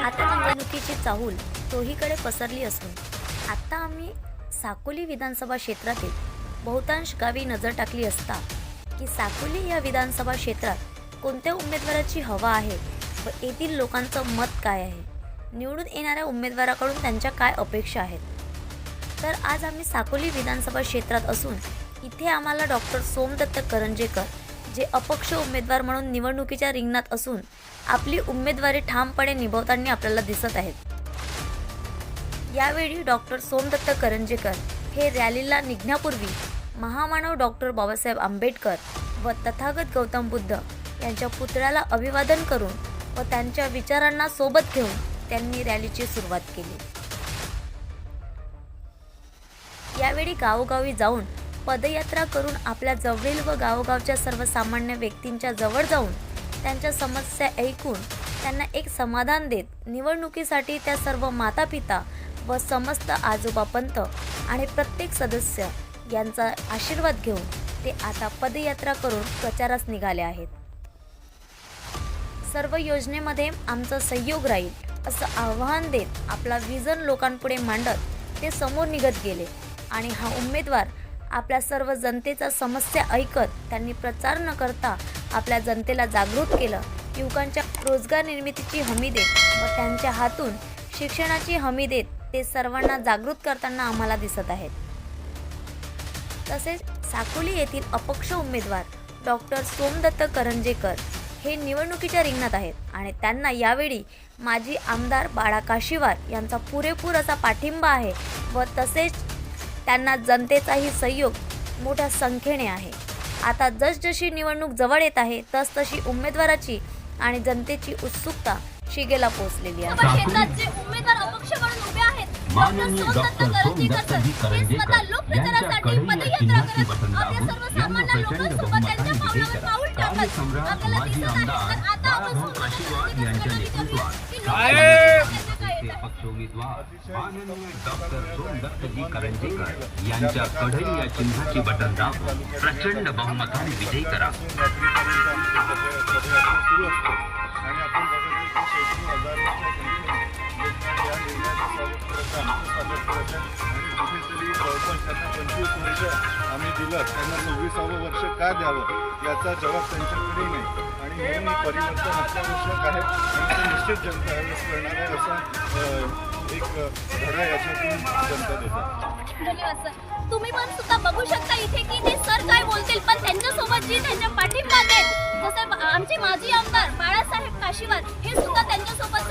आता निवडणुकीची चाहूल चोहीकडे पसरली असून आता आम्ही साकोली विधानसभा क्षेत्रातील बहुतांश गावी नजर टाकली असता की साकोली या विधानसभा क्षेत्रात कोणत्या उमेदवाराची हवा आहे व येथील लोकांचं मत काय आहे? निवडून येणाऱ्या उमेदवाराकडून त्यांच्या काय अपेक्षा आहेत? तर आज आम्ही साकोली विधानसभा क्षेत्रात असून इथे आम्हाला डॉक्टर सोमदत्त करंजेकर जे अपक्ष उमेदवार म्हणून निवडणुकीच्या रिंगणात असून आपली उमेदवारी ठामपणे निभवताना आपल्याला दिसत आहेत. यावेळी डॉक्टर सोमदत्त करंजेकर हे रॅलीला निघण्यापूर्वी महामानव डॉक्टर बाबासाहेब आंबेडकर व तथागत गौतम बुद्ध यांच्या पुतळ्याला अभिवादन करून व त्यांच्या विचारांना सोबत घेऊन त्यांनी रॅलीची सुरुवात केली. यावेळी गावोगावी जाऊन पदयात्रा करून आपल्या जवळील व गावोगावच्या सर्वसामान्य व्यक्तींच्या जवळ जाऊन त्यांच्या समस्या ऐकून त्यांना एक समाधान देत निवडणुकीसाठी त्या सर्व मातापिता व समस्त आजोबा पंत आणि प्रत्येक सदस्य यांचा आशीर्वाद घेऊन ते आता पदयात्रा करून प्रचारास निघाले आहेत. सर्व योजनेमध्ये आमचा सहयोग राहील असं आव्हान देत आपला विजन लोकांपुढे मांडत ते समोर निघत गेले आणि हा उमेदवार आपल्या सर्व जनतेचा समस्या ऐकत त्यांनी प्रचार न करता आपल्या जनतेला जागृत केलं. युवकांच्या रोजगार निर्मितीची हमी देत व त्यांच्या हातून शिक्षणाची हमी देत ते सर्वांना जागृत करताना आम्हाला दिसत आहेत. तसेच साकोली येथील अपक्ष उमेदवार डॉक्टर सोमदत्त करंजेकर हे निवडणुकीच्या रिंगणात आहेत आणि त्यांना यावेळी माजी आमदार बाळा काशीवार यांचा पुरेपूर असा पाठिंबा आहे व तसेच त्यांना जनतेचाही सहयोग मोठ्या संख्येने आहे. आता जसजशी निवडणूक जवळ येत आहे तसतशी उमेदवाराची आणि जनतेची उत्सुकता शिगेला पोहोचलेली आहे. हे माजी. आमदार यांच्या नेतृत्वात. राष्ट्रीय पक्ष उमेदवार माननीय डॉक्टर सोमदत्तजी करंजेकर यांच्या कढई या चिन्हाची बटन दाबून प्रचंड बहुमताने विजयी करा. आम्ही दिलं त्यांना सव्वीसावं वर्ष का द्यावं याचा जबाब त्यांच्याकडे नाही आणि परिवर्तन अत्यावश्यक आहे निश्चित जनता यावेळेस करणार आहे असं एक धडा याच्यातून जनता देतात तुम्ही पण सुद्धा बघू शकता इथे की ते सर काय बोलतील पण त्यांच्यासोबत जी त्यांच्या पाठिंबा आहेत जसे आमचे माजी आमदार बाळासाहेब काशीवार हे सुद्धा त्यांच्यासोबत